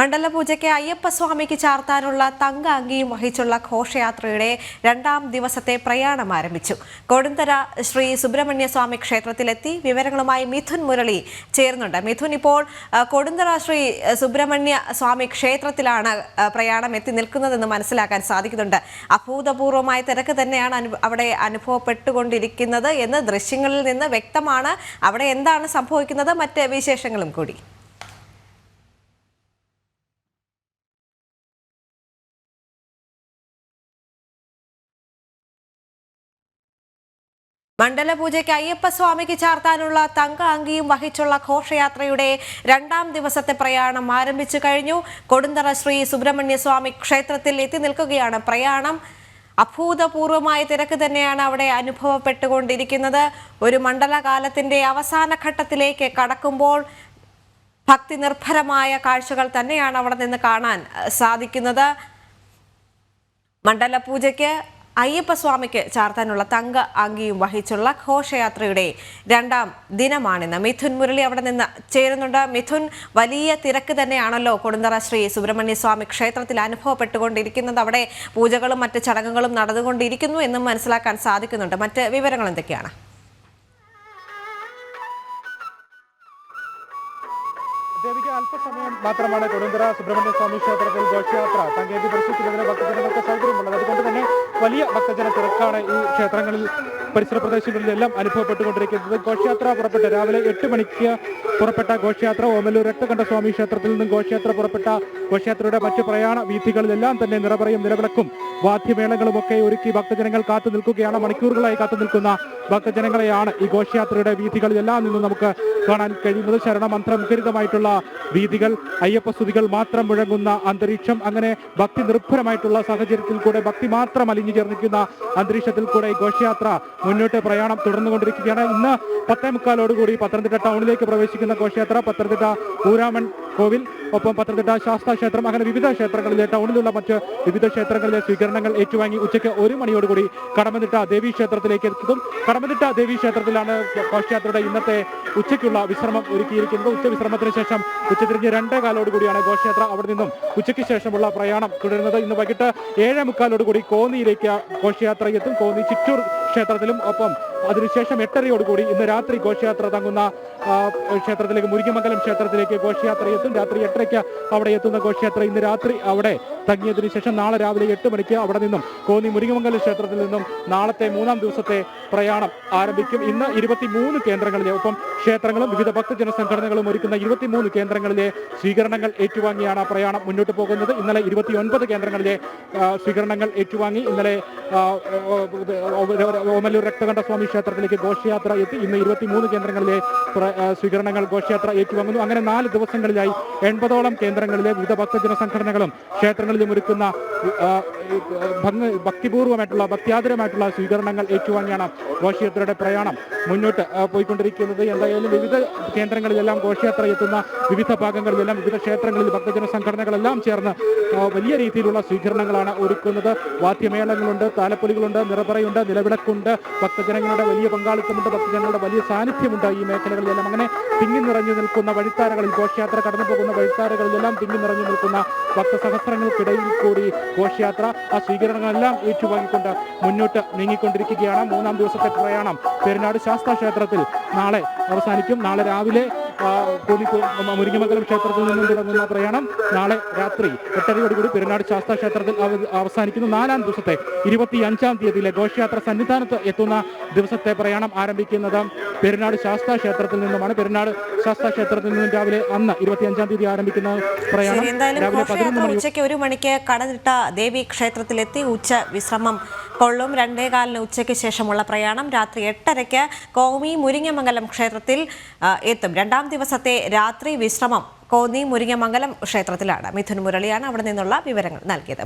മണ്ഡലപൂജയ്ക്ക് അയ്യപ്പസ്വാമിക്ക് ചാർത്താനുള്ള തങ്ക അങ്കിയും വഹിച്ചുള്ള ഘോഷയാത്രയുടെ രണ്ടാം ദിവസത്തെ പ്രയാണം ആരംഭിച്ചു. കൊടുന്തര ശ്രീ സുബ്രഹ്മണ്യ സ്വാമി ക്ഷേത്രത്തിലെത്തി. വിവരങ്ങളുമായി മിഥുൻ മുരളി ചേർന്നുണ്ട് മിഥുൻ ഇപ്പോൾ കൊടുന്തര ശ്രീ സുബ്രഹ്മണ്യ സ്വാമി ക്ഷേത്രത്തിലാണ് പ്രയാണം എത്തി നിൽക്കുന്നതെന്ന് മനസ്സിലാക്കാൻ സാധിക്കുന്നുണ്ട്. അഭൂതപൂർവമായ തിരക്ക് തന്നെയാണ് അവിടെ അനുഭവപ്പെട്ടുകൊണ്ടിരിക്കുന്നത് എന്ന് ദൃശ്യങ്ങളിൽ നിന്ന് വ്യക്തമാണ് അവിടെ എന്താണ് സംഭവിക്കുന്നത്. മറ്റ് വിശേഷങ്ങളും കൂടി. മണ്ഡലപൂജയ്ക്ക് അയ്യപ്പസ്വാമിക്ക് ചാർത്താനുള്ള തങ്ക അങ്കിയും വഹിച്ചുള്ള ഘോഷയാത്രയുടെ രണ്ടാം ദിവസത്തെ പ്രയാണം ആരംഭിച്ചു കഴിഞ്ഞു. കൊടുന്തറ ശ്രീ സുബ്രഹ്മണ്യ സ്വാമി ക്ഷേത്രത്തിൽ എത്തി നിൽക്കുകയാണ് പ്രയാണം. അഭൂതപൂർവമായ തിരക്ക് തന്നെയാണ് അവിടെ അനുഭവപ്പെട്ടുകൊണ്ടിരിക്കുന്നത്. ഒരു മണ്ഡലകാലത്തിന്റെ അവസാന ഘട്ടത്തിലേക്ക് കടക്കുമ്പോൾ ഭക്തി നിർഭരമായ കാഴ്ചകൾ തന്നെയാണ് അവിടെ നിന്ന് കാണാൻ സാധിക്കുന്നത്. മണ്ഡലപൂജയ്ക്ക് അയ്യപ്പസ്വാമിക്ക് ചാർത്താനുള്ള തങ്ക അങ്കിയും വഹിച്ചുള്ള ഘോഷയാത്രയുടെ രണ്ടാം ദിനമാണിന്ന്. മിഥുൻ മുരളി അവിടെ നിന്ന് ചേരുന്നുണ്ട്. മിഥുൻ വലിയ തിരക്ക് തന്നെയാണല്ലോ കൊടുന്തറ ശ്രീ സുബ്രഹ്മണ്യ സ്വാമി ക്ഷേത്രത്തിൽ അനുഭവപ്പെട്ടുകൊണ്ടിരിക്കുന്നത്. അവിടെ പൂജകളും മറ്റ് ചടങ്ങുകളും നടന്നുകൊണ്ടിരിക്കുന്നു എന്നും മനസ്സിലാക്കാൻ സാധിക്കുന്നുണ്ട്. മറ്റ് വിവരങ്ങൾ എന്തൊക്കെയാണ്? ദേവിക്ക് അല്പസമയം മാത്രമാണ് കൊടുന്തറ സുബ്രഹ്മണ്യ സ്വാമി ക്ഷേത്രത്തിൽ ഘോഷയാത്ര. തങ്കേതി ദർശിക്കുന്നതിന് ഭക്തജനങ്ങൾക്ക് സൗകര്യമുള്ളത്. അതുകൊണ്ട് തന്നെ വലിയ ഭക്തജന തിരക്കാണ് ഈ ക്ഷേത്രങ്ങളിൽ പരിസര പ്രദേശങ്ങളിലെല്ലാം അനുഭവപ്പെട്ടുകൊണ്ടിരിക്കുന്നത്. ഘോഷയാത്ര പുറപ്പെട്ട രാവിലെ എട്ട് മണിക്ക് പുറപ്പെട്ട ഘോഷയാത്ര. ഓമല്ലൂർ രക്തകണ്ഠ സ്വാമി ക്ഷേത്രത്തിൽ നിന്നും ഘോഷയാത്ര പുറപ്പെട്ട ഘോഷയാത്രയുടെ മറ്റ് പ്രയാണ വീഥികളിലെല്ലാം തന്നെ നിറപറയും നിലവിളക്കും. വാദ്യമേളങ്ങളും ഒക്കെ ഒരുക്കി ഭക്തജനങ്ങൾ കാത്തു നിൽക്കുകയാണ്. മണിക്കൂറുകളായി കാത്തു നിൽക്കുന്ന ഭക്തജനങ്ങളെയാണ് ഈ ഘോഷയാത്രയുടെ വീഥികളിലെല്ലാം നിന്നും നമുക്ക് കാണാൻ കഴിയുന്നത്. ശരണമന്ത്രം ശരണമന്ത്രമുഖരിതമായിട്ടുള്ള വീഥികൾ അയ്യപ്പസ്തുതികൾ മാത്രം മുഴങ്ങുന്ന അന്തരീക്ഷം അങ്ങനെ ഭക്തി നിർഭരമായിട്ടുള്ള സാഹചര്യത്തിൽ കൂടെ ഭക്തി മാത്രം അലിഞ്ഞു ചേർന്നിരിക്കുന്ന അന്തരീക്ഷത്തിൽ കൂടെ ഈ ഘോഷയാത്ര മുന്നോട്ട് പ്രയാണം തുടർന്നുകൊണ്ടിരിക്കുകയാണ്. ഇന്ന് പത്തേ മുക്കാലോടുകൂടി പത്തനംതിട്ട ടൗണിലേക്ക് പ്രവേശിക്കുന്ന ഘോഷയാത്ര പത്തനംതിട്ട ഊരാമൺ കോവിൽ ഒപ്പം പത്തനംതിട്ട ശാസ്താ ക്ഷേത്രം. അങ്ങനെ വിവിധ ക്ഷേത്രങ്ങളിലെ ടൗണിലുള്ള മറ്റ് വിവിധ ക്ഷേത്രങ്ങളിലെ സ്വീകരണങ്ങൾ ഏറ്റുവാങ്ങി ഉച്ചയ്ക്ക് ഒരു മണിയോടുകൂടി കടമതിട്ട ദേവീ ക്ഷേത്രത്തിലേക്ക് എത്തും കടമതിട്ട ദേവീ ക്ഷേത്രത്തിലാണ് ഘോഷയാത്രയുടെ ഇന്നത്തെ ഉച്ചയ്ക്കുള്ള വിശ്രമം ഒരുക്കിയിരിക്കുന്നത്. ഉച്ച വിശ്രമത്തിന് ശേഷം ഉച്ചതിരിഞ്ഞ് രണ്ടേ കാലോടുകൂടിയാണ് ഘോഷയാത്ര അവിടെ നിന്നും ഉച്ചയ്ക്ക് ശേഷമുള്ള പ്രയാണം തുടരുന്നത്. ഇന്ന് വൈകിട്ട് ഏഴേ മുക്കാലോടുകൂടി കോന്നിയിലേക്ക് ഘോഷയാത്ര എത്തും കോന്നി ചിറ്റൂർ ക്ഷേത്രത്തിലും ഒപ്പം അതിനുശേഷം എട്ടരയോടുകൂടി ഇന്ന് രാത്രി ഘോഷയാത്ര തങ്ങുന്ന ക്ഷേത്രത്തിലേക്ക് മുരിങ്ങമംഗലം ക്ഷേത്രത്തിലേക്ക് ഘോഷയാത്ര എത്തും. രാത്രി എട്ടരയ്ക്ക് അവിടെ എത്തുന്ന ഘോഷയാത്ര ഇന്ന് രാത്രി അവിടെ തങ്ങിയതിനു ശേഷം നാളെ രാവിലെ എട്ട് മണിക്ക് അവിടെ നിന്നും കോന്നി മുരിങ്ങമംഗലം ക്ഷേത്രത്തിൽ നിന്നും നാളത്തെ മൂന്നാം ദിവസത്തെ പ്രയാണം ആരംഭിക്കും. ഇന്ന് ഇരുപത്തിമൂന്ന് കേന്ദ്രങ്ങളിലെ ഒപ്പം ക്ഷേത്രങ്ങളും വിവിധ ഭക്തജന സംഘടനകളും ഒരുക്കുന്ന ഇരുപത്തിമൂന്ന് കേന്ദ്രങ്ങളിലെ സ്വീകരണങ്ങൾ ഏറ്റുവാങ്ങിയാണ് പ്രയാണം മുന്നോട്ട് പോകുന്നത്. ഇന്നലെ ഇരുപത്തിയൊൻപത് കേന്ദ്രങ്ങളിലെ സ്വീകരണങ്ങൾ ഏറ്റുവാങ്ങി. ഇന്നലെ ഓമല്ലൂർ രക്തകണ്ഠ സ്വാമി ക്ഷേത്രത്തിലേക്ക് ഘോഷയാത്ര എത്തി. ഇന്ന് ഇരുപത്തിമൂന്ന് കേന്ദ്രങ്ങളിലെ സ്വീകരണങ്ങൾ ഘോഷയാത്ര ഏറ്റുവാങ്ങുന്നു. അങ്ങനെ നാല് ദിവസങ്ങളിലായി എൺപതോളം കേന്ദ്രങ്ങളിലെ വിവിധ ഭക്തജന സംഘടനകളും ക്ഷേത്രങ്ങളിലും ഒരുക്കുന്ന ഭംഗ് ഭക്തിപൂർവമായിട്ടുള്ള ഭക്ത്യാതരമായിട്ടുള്ള സ്വീകരണങ്ങൾ ഏറ്റുവാങ്ങിയാണ് ഘോഷയാത്രയുടെ പ്രയാണം. മുന്നോട്ട് പോയിക്കൊണ്ടിരിക്കുന്നത്. എന്തായാലും വിവിധ കേന്ദ്രങ്ങളിലെല്ലാം ഘോഷയാത്ര എത്തുന്ന വിവിധ ഭാഗങ്ങളിലെല്ലാം വിവിധ ക്ഷേത്രങ്ങളിൽ ഭക്തജന സംഘടനകളെല്ലാം ചേർന്ന് വലിയ രീതിയിലുള്ള സ്വീകരണങ്ങളാണ് ഒരുക്കുന്നത്. വാദ്യമേളങ്ങളുണ്ട് താലപ്പൊലികളുണ്ട് നിറപറയുണ്ട് നിലവിളക്കുണ്ട്. ഭക്തജനങ്ങളുടെ വലിയ പങ്കാളിത്തമുണ്ട് ഭക്തജനങ്ങളുടെ വലിയ സാന്നിധ്യമുണ്ട് ഈ മേഖലകളിലെല്ലാം. അങ്ങനെ തിങ്ങി നിറഞ്ഞു നിൽക്കുന്ന വഴിത്താരകളിൽ ഘോഷയാത്ര കടന്നു പോകുന്ന വഴിത്താരകളിലെല്ലാം തിങ്ങി നിറഞ്ഞു നിൽക്കുന്ന ഭക്തസഹസ്രങ്ങൾക്കിടയിൽ കൂടി ഘോഷയാത്ര ആ സ്വീകരണങ്ങളെല്ലാം ഏറ്റുവാങ്ങിക്കൊണ്ട് മുന്നോട്ട് നീങ്ങിക്കൊണ്ടിരിക്കുകയാണ്. മൂന്നാം ദിവസത്തെ പ്രയാണം പെരുന്നാട് ശാസ്താ ക്ഷേത്രത്തിൽ നാളെ അവസാനിക്കും. നാളെ രാവിലെ മുരിങ്ങമംഗലം ക്ഷേത്രത്തിൽ നിന്നും തുടങ്ങുന്ന പ്രയാണം നാളെ രാത്രി എട്ടരയോടുകൂടി പെരുന്നാട് ശാസ്ത്ര ക്ഷേത്രത്തിൽ അവസാനിക്കുന്ന. നാലാം ദിവസത്തെ ഇരുപത്തി അഞ്ചാം തീയതിയിലെ ഘോഷയാത്ര സന്നിധാനത്ത് എത്തുന്ന ദിവസത്തെ പ്രയാണം ആരംഭിക്കുന്നത് പെരുന്നാട് ശാസ്ത്ര ക്ഷേത്രത്തിൽ നിന്നുമാണ്. പെരുന്നാട് ശാസ്ത്ര ക്ഷേത്രത്തിൽ നിന്നും രാവിലെ അന്ന് ഇരുപത്തി അഞ്ചാം തീയതി ആരംഭിക്കുന്ന പ്രയാണം രാവിലെ പതിനൊന്ന് മണി ഉച്ചയ്ക്ക് ഒരു മണിക്ക് കടനിട്ട ദേവി ക്ഷേത്രത്തിലെത്തി ഉച്ച വിശ്രമം കൊള്ളും. രണ്ടേകാലിന് ഉച്ചയ്ക്ക് ശേഷമുള്ള പ്രയാണം രാത്രി എട്ടരയ്ക്ക് കോമി മുരിങ്ങമംഗലം ക്ഷേത്രത്തിൽ എത്തും. രണ്ടാം ദിവസത്തെ രാത്രി വിശ്രമം കോന്നി മുരിങ്ങമംഗലം ക്ഷേത്രത്തിലാണ്. മിഥുൻ മുരളിയാണ് അവിടെ നിന്നുള്ള വിവരങ്ങൾ നൽകിയത്.